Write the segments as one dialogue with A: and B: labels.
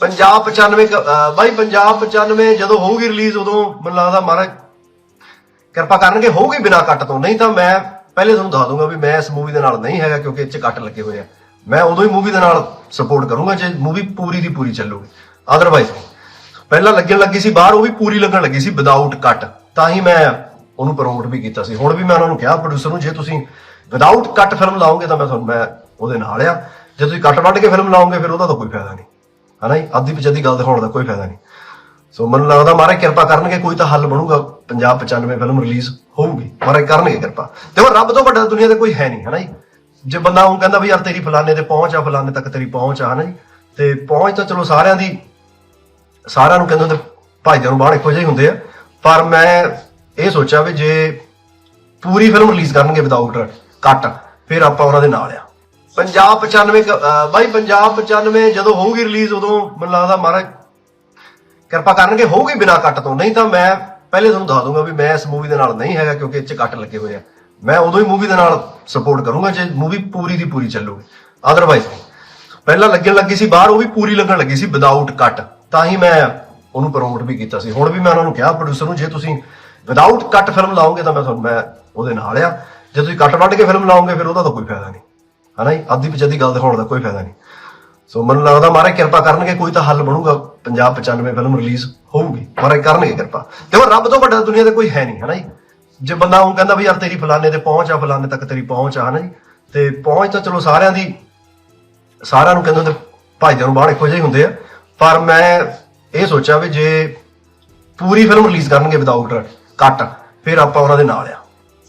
A: ਪੰਜਾਬ 95 ਕ- ਬਾਈ ਪੰਜਾਬ 95 ਜਦੋਂ ਹੋਊਗੀ ਰਿਲੀਜ਼ ਉਦੋਂ ਮੈਨੂੰ ਲੱਗਦਾ ਮਹਾਰਾਜ ਕਿਰਪਾ ਕਰਨਗੇ, ਹੋਊਗੀ ਬਿਨਾ ਕੱਟ ਤੋਂ। ਨਹੀਂ ਤਾਂ ਮੈਂ ਪਹਿਲੇ ਤੁਹਾਨੂੰ ਦੱਸ ਦੂੰਗਾ ਵੀ ਮੈਂ ਇਸ ਮੂਵੀ ਦੇ ਨਾਲ ਨਹੀਂ ਹੈਗਾ ਕਿਉਂਕਿ ਇਹ 'ਚ ਕੱਟ ਲੱਗੇ ਹੋਏ ਆ। ਮੈਂ ਉਦੋਂ ਹੀ ਮੂਵੀ ਦੇ ਨਾਲ ਸਪੋਰਟ ਕਰੂੰਗਾ ਜੇ ਮੂਵੀ ਪੂਰੀ ਦੀ ਪੂਰੀ ਚੱਲੂਗੀ। ਅਦਰਵਾਈਜ਼ ਪਹਿਲਾਂ ਲੱਗਣ ਲੱਗੀ ਸੀ, ਬਾਹਰ ਉਹ ਵੀ ਪੂਰੀ ਲੱਗਣ ਲੱਗੀ ਸੀ ਵਿਦਆਊਟ ਕੱਟ ਤਾਂ ਹੀ ਮੈਂ ਉਹਨੂੰ ਪ੍ਰਮੋਟ ਵੀ ਕੀਤਾ ਸੀ। ਹੁਣ ਵੀ ਮੈਂ ਉਹਨਾਂ ਨੂੰ ਕਿਹਾ ਪ੍ਰੋਡਿਊਸਰ ਨੂੰ, ਜੇ ਤੁਸੀਂ ਵਿਦਆਊਟ ਕੱਟ ਫਿਲਮ ਲਾਓਗੇ ਤਾਂ ਮੈਂ ਤੁਹਾਨੂੰ, ਮੈਂ ਉਹਦੇ ਨਾਲ ਆ। ਜੇ ਤੁਸੀਂ ਕੱਟ ਵੱਢ ਕੇ ਫਿਲਮ ਲਾਓਗੇ, ਫਿਰ ਉਹਦਾ ਤਾਂ ਕੋਈ ਫਾਇਦਾ ਨਹੀਂ। ਹਨਾ ਜੀ? ਅੱਧੀ ਪਿਛੱਧੀ ਗੱਲ ਦਿਖਾਉਣ ਦਾ ਕੋਈ ਫਾਇਦਾ ਨਹੀਂ। ਸੋ ਮੈਨੂੰ ਲੱਗਦਾ ਮਾਰੇ ਕਿਰਪਾ ਕਰਨਗੇ, ਕੋਈ ਤਾਂ ਹੱਲ ਬਣੂਗਾ। ਪੰਜਾਬ 95 ਫਿਲਮ ਰਿਲੀਜ਼ ਹੋਊਗੀ। ਮਾਰੇ ਕਰਨਗੇ ਕਿਰਪਾ। ਦੇਖੋ, ਰੱਬ ਤੋਂ ਵੱਡਾ ਦੁਨੀਆ ਤੇ ਕੋਈ ਹੈ ਨਹੀਂ, ਹਨਾ ਜੀ? ਜੇ ਬੰਦਾ ਉਹ ਕਹਿੰਦਾ ਵੀ ਯਾਰ ਤੇਰੀ ਫਲਾਣੇ ਤੇ ਪਹੁੰਚ ਆ, ਫਲਾਣੇ ਤੱਕ ਤੇਰੀ ਪਹੁੰਚ ਆ, ਹਨਾ ਜੀ? ਤੇ ਪਹੁੰਚ ਤਾਂ ਚਲੋ ਸਾਰਿਆਂ ਦੀ ਸਾਰਿਆਂ ਨੂੰ ਕਹਿੰਦੇ ਹੁੰਦੇ, ਭਾਈਆਂ ਨੂੰ ਬਾਹਰ ਇੱਕੋ ਜਿਹੇ ਹੁੰਦੇ ਆ। ਪਰ ਮੈਂ ਇਹ ਸੋਚਿਆ ਵੀ ਜੇ ਪੂਰੀ ਫਿਲਮ ਰਿਲੀਜ਼ ਕਰਨਗੇ ਵਿਦਆਊਟ ਕੱਟ ਫਿਰ ਆਪਾਂ ਉਹਨਾਂ ਦੇ ਨਾਲ ਆ। ਪੰਜਾਬ 95 ਬਾਈ ਪੰਜਾਬ 95 ਜਦੋਂ ਹੋਊਗੀ ਰਿਲੀਜ਼ ਉਦੋਂ ਮੈਨੂੰ ਲੱਗਦਾ ਮਹਾਰਾਜ ਕਿਰਪਾ ਕਰਨਗੇ, ਹੋਊਗੀ ਬਿਨਾ ਕੱਟ ਤੋਂ। ਨਹੀਂ ਤਾਂ ਮੈਂ ਪਹਿਲੇ ਤੁਹਾਨੂੰ ਦੱਸ ਦੂੰਗਾ ਵੀ ਮੈਂ ਇਸ ਮੂਵੀ ਦੇ ਨਾਲ ਨਹੀਂ ਹੈਗਾ ਕਿਉਂਕਿ ਇਹ 'ਚ ਕੱਟ ਲੱਗੇ ਹੋਏ ਆ। ਮੈਂ ਉਦੋਂ ਹੀ ਮੂਵੀ ਦੇ ਨਾਲ ਸਪੋਰਟ ਕਰੂੰਗਾ ਜੇ ਮੂਵੀ ਪੂਰੀ ਦੀ ਪੂਰੀ ਚੱਲੂਗੀ। ਅਦਰਵਾਈਜ਼ ਪਹਿਲਾਂ ਲੱਗਣ ਲੱਗੀ ਸੀ ਬਾਹਰ, ਉਹ ਵੀ ਪੂਰੀ ਲੱਗਣ ਲੱਗੀ ਸੀ ਵਿਦਆਊਟ ਕੱਟ ਤਾਂ ਹੀ ਮੈਂ ਉਹਨੂੰ ਪ੍ਰਮੋਟ ਵੀ ਕੀਤਾ ਸੀ। ਹੁਣ ਵੀ ਮੈਂ ਉਹਨਾਂ ਨੂੰ ਕਿਹਾ ਪ੍ਰੋਡਿਊਸਰ ਨੂੰ, ਜੇ ਤੁਸੀਂ ਵਿਦਆਊਟ ਕੱਟ ਫਿਲਮ ਲਾਓਗੇ ਤਾਂ ਮੈਂ ਤੁਹਾਨੂੰ ਮੈਂ ਉਹਦੇ ਨਾਲ ਆ। ਜੇ ਤੁਸੀਂ ਕੱਟ ਵੱਢ ਕੇ ਫਿਲਮ ਲਾਓਗੇ, ਫਿਰ ਉਹਦਾ ਤਾਂ ਕੋਈ ਫਾਇਦਾ ਨਹੀਂ। ਹਨਾ ਜੀ? ਅੱਧੀ ਪਿਛੱਧੀ ਗੱਲ ਦਿਖਾਉਣ ਦਾ ਕੋਈ ਫਾਇਦਾ ਨਹੀਂ। ਸੋ ਮੈਨੂੰ ਲੱਗਦਾ ਮਾਰੇ ਕਿਰਪਾ ਕਰਨਗੇ, ਕੋਈ ਤਾਂ ਹੱਲ ਬਣੂਗਾ। ਪੰਜਾਬ 95 ਫਿਲਮ ਰਿਲੀਜ਼ ਹੋਊਗੀ। ਮਾਰੇ ਕਰਨਗੇ ਕਿਰਪਾ। ਦੇਖੋ, ਰੱਬ ਤੋਂ ਵੱਡਾ ਦੁਨੀਆ ਤੇ ਕੋਈ ਹੈ ਨਹੀਂ, ਹਨਾ ਜੀ? ਜੇ ਬੰਦਾ ਉਹ ਕਹਿੰਦਾ ਵੀ ਯਾਰ ਤੇਰੀ ਫਲਾਣੇ ਤੇ ਪਹੁੰਚ ਆ, ਫਲਾਣੇ ਤੱਕ ਤੇਰੀ ਪਹੁੰਚ ਆ, ਹਨਾ ਜੀ? ਤੇ ਪਹੁੰਚ ਤਾਂ ਚਲੋ ਸਾਰਿਆਂ ਦੀ, ਸਾਰਿਆਂ ਨੂੰ ਕਹਿੰਦੇ ਹੁੰਦੇ, ਭਾਈਆਂ ਨੂੰ ਬਾਹਰ ਇੱਕੋ ਜਿਹੇ ਹੀ ਹੁੰਦੇ ਆ। ਪਰ ਮੈਂ ਇਹ ਸੋਚਿਆ ਵੀ ਜੇ ਪੂਰੀ ਫਿਲਮ ਰਿਲੀਜ਼ ਕਰਨਗੇ ਵਿਦਆਊਟ ਕੱਟ ਫਿਰ ਆਪਾਂ ਉਹਨਾਂ ਦੇ ਨਾਲ ਆ।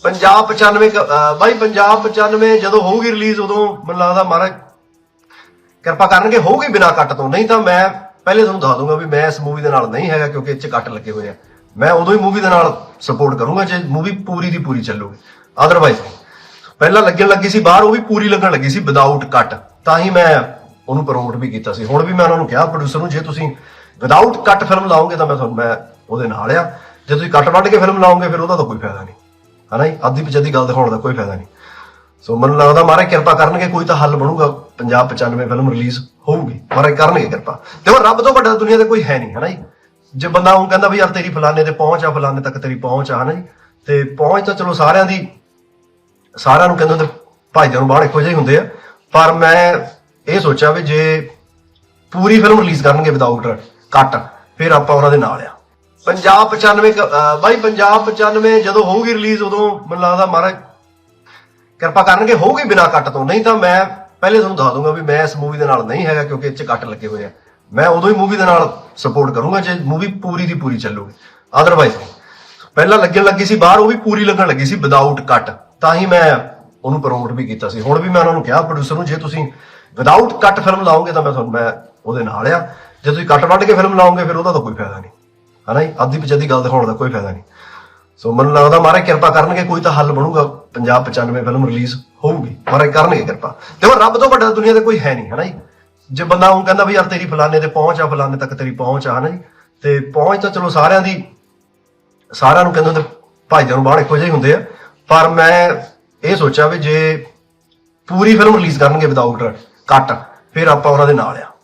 A: ਪੰਜਾਬ 95 ਬਾਈ ਪੰਜਾਬ 95 ਜਦੋਂ ਹੋਊਗੀ ਰਿਲੀਜ਼, ਉਦੋਂ ਮੈਨੂੰ ਲੱਗਦਾ ਮਹਾਰਾਜ ਕਿਰਪਾ ਕਰਨਗੇ, ਹੋਊਗੀ ਬਿਨਾ ਕੱਟ ਤੋਂ। ਨਹੀਂ ਤਾਂ ਮੈਂ ਪਹਿਲੇ ਤੁਹਾਨੂੰ ਦੱਸ ਦੂੰਗਾ ਵੀ ਮੈਂ ਇਸ ਮੂਵੀ ਦੇ ਨਾਲ ਨਹੀਂ ਹੈਗਾ, ਕਿਉਂਕਿ ਇਹ 'ਚ ਕੱਟ ਲੱਗੇ ਹੋਏ ਆ। ਮੈਂ ਉਦੋਂ ਹੀ ਮੂਵੀ ਦੇ ਨਾਲ ਸਪੋਰਟ ਕਰੂੰਗਾ, ਜੇ ਮੂਵੀ ਪੂਰੀ ਦੀ ਪੂਰੀ ਚੱਲੂਗੀ। ਅਦਰਵਾਈਜ਼ ਪਹਿਲਾਂ ਲੱਗਣ ਲੱਗੀ ਸੀ, ਬਾਹਰ ਉਹ ਵੀ ਪੂਰੀ ਲੱਗਣ ਲੱਗੀ ਸੀ ਵਿਦਆਊਟ ਕੱਟ ਤਾਂ ਹੀ ਮੈਂ ਉਹਨੂੰ ਪ੍ਰਮੋਟ ਵੀ ਕੀਤਾ ਸੀ। ਹੁਣ ਵੀ ਮੈਂ ਉਹਨਾਂ ਨੂੰ ਕਿਹਾ ਪ੍ਰੋਡਿਊਸਰ ਨੂੰ, ਜੇ ਤੁਸੀਂ ਵਿਦਆਊਟ ਕੱਟ ਫਿਲਮ ਲਾਓਗੇ ਤਾਂ ਮੈਂ ਤੁਹਾਨੂੰ, ਮੈਂ ਉਹਦੇ ਨਾਲ ਆ। ਜੇ ਤੁਸੀਂ ਕੱਟ ਵੱਢ ਕੇ ਫਿਲਮ ਲਾਓਗੇ, ਫਿਰ ਉਹਦਾ ਤਾਂ ਕੋਈ ਫਾਇਦਾ ਨਹੀਂ। ਹਨਾ ਜੀ? ਅੱਧੀ ਪਿਛੱਧੀ ਗੱਲ ਦਿਖਾਉਣ ਦਾ ਕੋਈ ਫਾਇਦਾ ਨਹੀਂ। ਸੋ ਮੈਨੂੰ ਲੱਗਦਾ ਮਾਰੇ ਕਿਰਪਾ ਕਰਨਗੇ, ਕੋਈ ਤਾਂ ਹੱਲ ਬਣੂਗਾ। ਪੰਜਾਬ 95 ਫਿਲਮ ਰਿਲੀਜ਼ ਹੋਊਗੀ। ਮਾਰੇ ਕਰਨਗੇ ਕਿਰਪਾ। ਦੇਖੋ, ਰੱਬ ਤੋਂ ਵੱਡਾ ਦੁਨੀਆ ਤੇ ਕੋਈ ਹੈ ਨਹੀਂ, ਹਨਾ ਜੀ? ਜੇ ਬੰਦਾ ਉਹ ਕਹਿੰਦਾ ਵੀ ਯਾਰ ਤੇਰੀ ਫਲਾਣੇ ਤੇ ਪਹੁੰਚ ਆ, ਫਲਾਣੇ ਤੱਕ ਤੇਰੀ ਪਹੁੰਚ ਆ, ਹਨਾ ਜੀ? ਤੇ ਪਹੁੰਚ ਤਾਂ ਚਲੋ ਸਾਰਿਆਂ ਦੀ ਸਾਰਿਆਂ ਨੂੰ ਕਹਿੰਦੇ ਹੁੰਦੇ ਭਾਈਆਂ ਨੂੰ ਬਾਹਰ ਇੱਕੋ ਜਿਹੇ ਹੀ ਹੁੰਦੇ ਆ। ਪਰ ਮੈਂ ਇਹ ਸੋਚਿਆ ਵੀ ਜੇ ਪੂਰੀ ਫਿਲਮ ਰਿਲੀਜ਼ ਕਰਨਗੇ ਵਿਦਆਊਟ ਕੱਟ ਫਿਰ ਆਪਾਂ ਉਹਨਾਂ ਦੇ ਨਾਲ ਆ। ਪੰਜਾਬ 95 ਕ- ਬਾਈ ਪੰਜਾਬ 95 ਜਦੋਂ ਹੋਊਗੀ ਰਿਲੀਜ਼ ਉਦੋਂ ਮੈਨੂੰ ਲੱਗਦਾ ਮਹਾਰਾਜ ਕਿਰਪਾ ਕਰਨਗੇ, ਹੋਊਗੀ ਬਿਨਾ ਕੱਟ ਤੋਂ। ਨਹੀਂ ਤਾਂ ਮੈਂ ਪਹਿਲੇ ਤੁਹਾਨੂੰ ਦੱਸ ਦੂੰਗਾ ਵੀ ਮੈਂ ਇਸ ਮੂਵੀ ਦੇ ਨਾਲ ਨਹੀਂ ਹੈਗਾ ਕਿਉਂਕਿ ਇਹ 'ਚ ਕੱਟ ਲੱਗੇ ਹੋਏ ਆ। ਮੈਂ ਉਦੋਂ ਹੀ ਮੂਵੀ ਦੇ ਨਾਲ ਸਪੋਰਟ ਕਰੂੰਗਾ ਜੇ ਮੂਵੀ ਪੂਰੀ ਦੀ ਪੂਰੀ ਚੱਲੂਗੀ। ਅਦਰਵਾਈਜ਼ ਪਹਿਲਾਂ ਲੱਗਣ ਲੱਗੀ ਸੀ ਬਾਹਰ, ਉਹ ਵੀ ਪੂਰੀ ਲੱਗਣ ਲੱਗੀ ਸੀ ਵਿਦਆਊਟ ਕੱਟ ਤਾਂ ਹੀ ਮੈਂ ਉਹਨੂੰ ਪ੍ਰਮੋਟ ਵੀ ਕੀਤਾ ਸੀ। ਹੁਣ ਵੀ ਮੈਂ ਉਹਨਾਂ ਨੂੰ ਕਿਹਾ ਪ੍ਰੋਡਿਊਸਰ ਨੂੰ, ਜੇ ਤੁਸੀਂ ਵਿਦਆਊਟ ਕੱਟ ਫਿਲਮ ਲਾਓਗੇ ਤਾਂ ਮੈਂ ਤੁਹਾਨੂੰ, ਮੈਂ ਉਹਦੇ ਨਾਲ ਆ। ਜੇ ਤੁਸੀਂ ਕੱਟ ਵੱਢ ਕੇ ਫਿਲਮ ਲਾਓਗੇ, ਫਿਰ ਉਹਦਾ ਤਾਂ ਕੋਈ ਫਾਇਦਾ ਨਹੀਂ। ਹਨਾ ਜੀ? ਅੱਧੀ ਪਿਛੱਧੀ ਗੱਲ ਦਿਖਾਉਣ ਦਾ ਕੋਈ ਫਾਇਦਾ ਨਹੀਂ। ਸੋ ਮੈਨੂੰ ਲੱਗਦਾ ਮਹਾਰਾਜ ਕਿਰਪਾ ਕਰਨਗੇ, ਕੋਈ ਤਾਂ ਹੱਲ ਬਣੂਗਾ। ਪੰਜਾਬ 95 ਫਿਲਮ ਰਿਲੀਜ਼ ਹੋਊਗੀ। ਮਹਾਰਾਜ ਕਰਨਗੇ ਕਿਰਪਾ। ਦੇਖੋ, ਰੱਬ ਤੋਂ ਵੱਡਾ ਦੁਨੀਆ ਤੇ ਕੋਈ ਹੈ ਨਹੀਂ ਹਨਾ ਜੀ? ਜੇ ਬੰਦਾ ਉਹ ਕਹਿੰਦਾ ਵੀ ਯਾਰ ਤੇਰੀ ਫਲਾਣੇ ਤੇ ਪਹੁੰਚ ਆ, ਫਲਾਣੇ ਤੱਕ ਤੇਰੀ ਪਹੁੰਚ ਆ ਹਨਾ ਜੀ? ਤੇ ਪਹੁੰਚ ਤਾਂ ਚਲੋ ਸਾਰਿਆਂ ਦੀ ਸਾਰਿਆਂ ਨੂੰ ਕਹਿੰਦੇ ਹੁੰਦੇ, ਭਾਈਆਂ ਨੂੰ ਬਾਹਰ ਇੱਕੋ ਜਿਹੇ ਹੀ ਹੁੰਦੇ ਆ। ਪਰ ਮੈਂ ਇਹ ਸੋਚਿਆ ਵੀ ਜੇ ਪੂਰੀ ਫਿਲਮ ਰਿਲੀਜ਼ ਕਰਨਗੇ ਵਿਦਆਊਟ ਕੱਟ ਫਿਰ ਆਪਾਂ ਉਹਨਾਂ ਦੇ ਨਾਲ ਆ।